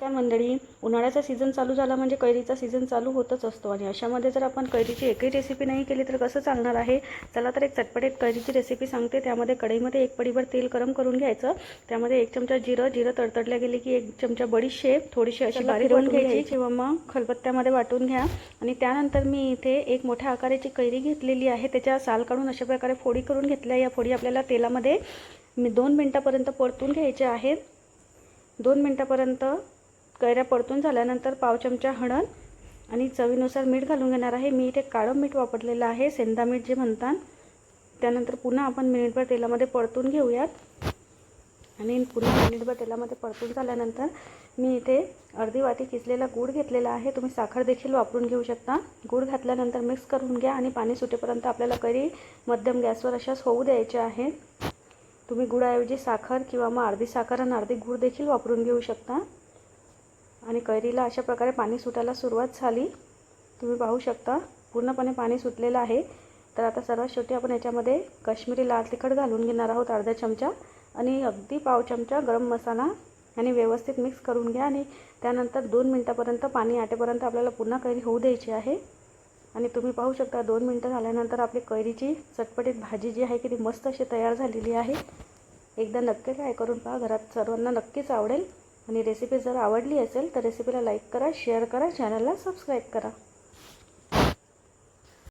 काय मंडळी. उन्हाळ्याचा सीझन चालू झाला म्हणजे कैरीचा सीझन चालू होतच असतो आणि अशामध्ये जर आपण कैरीची एकही रेसिपी नाही केली तर कसं चालणार आहे? चला तर एक चटपटीत कैरीची रेसिपी सांगते. त्यामध्ये कढईमध्ये एक पडीभर तेल गरम करून घ्यायचं. त्यामध्ये एक चमचा जिरं जिरं तडतडल्या गेली की एक चमचा बडीशेप थोडीशी अशी बारीक करून घ्यायची. किंवा मग खलबत्त्यामध्ये वाटून घ्या. आणि त्यानंतर मी इथे एक मोठ्या आकाराची कैरी घेतलेली आहे. त्याच्या साल काढून अशा प्रकारे फोडी करून घेतल्या. या फोडी आपल्याला तेलामध्ये मी दोन मिनटापर्यंत परतून घ्यायच्या आहेत. दोन मिनटापर्यंत कैऱ्या परतून झाल्यानंतर पाव चमचा हळद आणि चवीनुसार मीठ घालून घेणार आहे. मी इथे काळं मीठ वापरलेलं आहे. सेंदा मीठ जे म्हणतात त्यानंतर पुन्हा आपण मिनिटभर तेलामध्ये परतून घेऊयात. आणि पुन्हा मिनिटभर तेलामध्ये परतून झाल्यानंतर मी इथे अर्धी वाटी किसलेला गूळ घेतलेला आहे. तुम्ही साखर देखील वापरून घेऊ शकता. गूळ घातल्यानंतर मिक्स करून घ्या आणि पाणी सुटेपर्यंत आपल्याला करी मध्यम गॅसवर अशाच होऊ द्यायच्या आहेत तुम्ही गुळाऐवजी साखर किंवा मग अर्धी साखर आणि अर्धी गूळ देखील वापरून घेऊ शकता. आणि कैरीला अशा प्रकारे पाणी सुटायला सुरुवात झाली. तुम्ही पाहू शकता पूर्णपणे पाणी सुटलेलं आहे. तर आता सर्वात शेवटी आपण याच्यामध्ये काश्मीरी लाल तिखट घालून घेणार आहोत अर्धा चमचा. आणि अगदी पाव चमचा गरम मसाला आणि व्यवस्थित मिक्स करून घ्या आणि त्यानंतर दोन मिनटापर्यंत पाणी आटेपर्यंत आपल्याला पुन्हा कैरी होऊ द्यायची आहे. आणि तुम्ही पाहू शकता दोन मिनटं झाल्यानंतर आपली कैरीची चटपटीत भाजी जी आहे की ती मस्त अशी तयार झालेली आहे. एकदा नक्की ट्राय करून पहा घरात सर्वांना नक्कीच आवडेल. आणि रेसिपी जर आवडली असेल तर रेसिपीला लाईक करा शेअर करा चॅनलला सबस्क्राईब करा.